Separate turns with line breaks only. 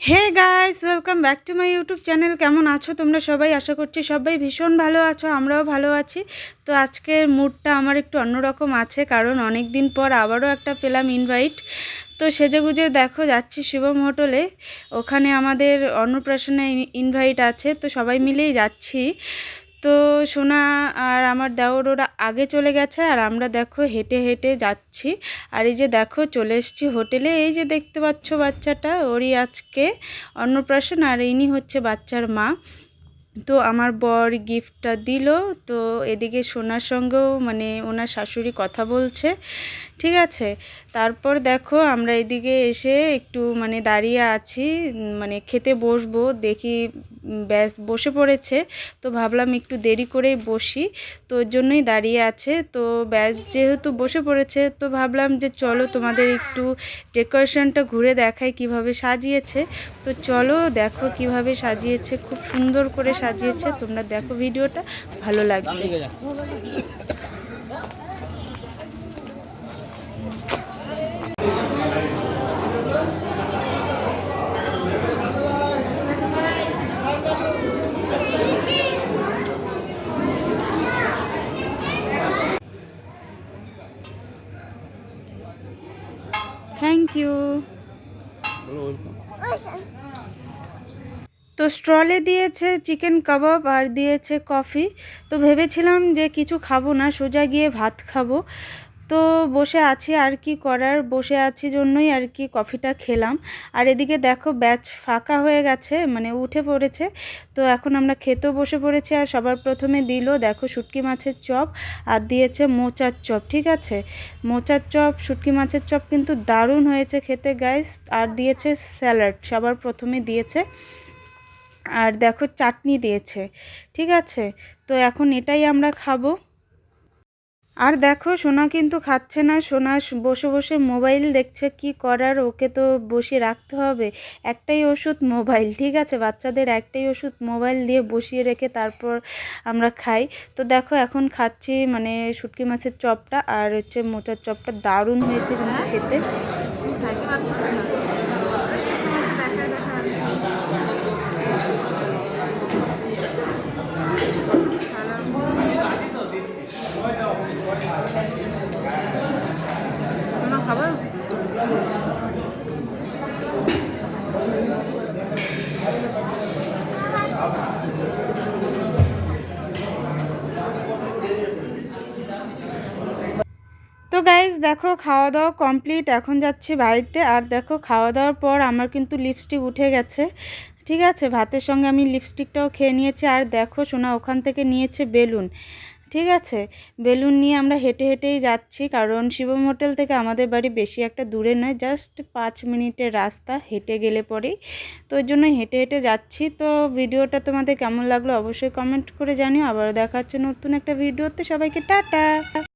Hey guys welcome back to my YouTube channel কেমন আছো তোমরা সবাই? আশা করছি সবাই ভীষণ ভালো আছো, আমরাও ভালো আছি। তো আজকের মুডটা আমার একটু অন্যরকম আছে, কারণ অনেক দিন পর আবারও একটা পেলাম ইনভাইট তো সেজেগুজে দেখো, যাচ্ছি শিবম হোটেলে। ওখানে আমাদের অন্নপ্রাশনে ইনভাইট আছে, তো সবাই মিলেই যাচ্ছি। তো সোনা আর আমার দেওর ওরা আগে চলে গেছে, আর আমরা দেখো হেঁটে হেঁটে যাচ্ছি। আর এই যে দেখো চলে এসেছি হোটেলে, এই যে দেখতে পাচ্ছ বাচ্চাটা, ওরই আজকে অন্নপ্রাশন, আর ইনি হচ্ছে বাচ্চার মা। তো আমার বর গিফটটা দিল, তো এদিকে সোনার সঙ্গেও মানে ওনার শাশুড়ি কথা বলছে, ঠিক আছে? তারপর দেখো আমরা এদিকে এসে একটু মানে দাঁড়িয়ে আছি মানে খেতে বসবো, দেখি ব্যাস বসে পড়েছে, তো ভাবলাম একটু দেরি করেই বসি, তো ওর জন্যই দাঁড়িয়ে আছে, তো ব্যাস যেহেতু বসে পড়েছে, তো ভাবলাম যে চলো তোমাদের একটু ডেকোরেশনটা ঘুরে দেখাই কীভাবে সাজিয়েছে, তো চলো দেখো কীভাবে সাজিয়েছে, খুব সুন্দর করে সাজিয়েছে, তোমরা দেখো ভিডিওটা, ভালো লাগবে। থ্যাংক ইউ তো স্ট্রলে দিয়েছে চিকেন কাবাব আর দিয়েছে কফি। তো ভেবেছিলাম যে কিছু খাব না, সোজা গিয়ে ভাত খাব। তো বসে আছি আর কি করার, বসে আছি জন্যই আর কি কফিটা খেলাম। আর এদিকে দেখো ব্যাচ ফাঁকা হয়ে গেছে মানে উঠে পড়েছে। তো এখন আমরা খেতেও বসে পড়েছি আর সবার প্রথমে দিল, দেখো শুটকি মাছের চপ আর দিয়েছে মোচার চপ, ঠিক আছে? মোচার চপ, শুটকি মাছের চপ কিন্তু দারুণ হয়েছে খেতে গাইস আর দিয়েছে স্যালাড, সবার প্রথমে দিয়েছে। আর দেখো চাটনি দিয়েছে, ঠিক আছে? তো এখন এটাই আমরা খাব। আর দেখো, সোনা কিন্তু খাচ্ছে না। সোনা বসে বসে মোবাইল দেখছে, কি করার? ওকে তো বসিয়ে রাখতে হবে। একটাই ওষুধ মোবাইল, ঠিক আছে? বাচ্চাদের একটাই ওষুধ মোবাইল দিয়ে বসিয়ে রেখে তারপর আমরা খাই। তো দেখো, এখন খাচ্ছি মানে শুটকি মাছের চপটা আর হচ্ছে মোচার চপটা। দারুণ হয়েছে কিন্তু খেতে। তো গাইজ দেখো খাওয়া দাওয়া কমপ্লিট এখন যাচ্ছি বাড়িতে। আর দেখো খাওয়া দাওয়ার পর আমার কিন্তু লিপস্টিক উঠে গেছে। ঠিক আছে? ভাতের সঙ্গে আমি লিপস্টিকটাও খেয়ে নিয়েছি। আর দেখো, সোনা ওখান থেকে নিয়েছে বেলুন। ঠিক আছে। বেলুন নিয়ে আমরা হেঁটে হেঁটেই যাচ্ছি কারণ শিবম হোটেল থেকে আমাদের বাড়ি বেশি একটা দূরে নয় জাস্ট পাঁচ মিনিটের রাস্তা হেঁটে গেলে পরেই। তো ওই জন্য হেঁটে হেঁটে যাচ্ছি। তো ভিডিওটা তোমাদের কেমন লাগল অবশ্যই কমেন্ট করে জানিও। আবারও দেখা হচ্ছে নতুন একটা ভিডিওতে। সবাইকে টাটা!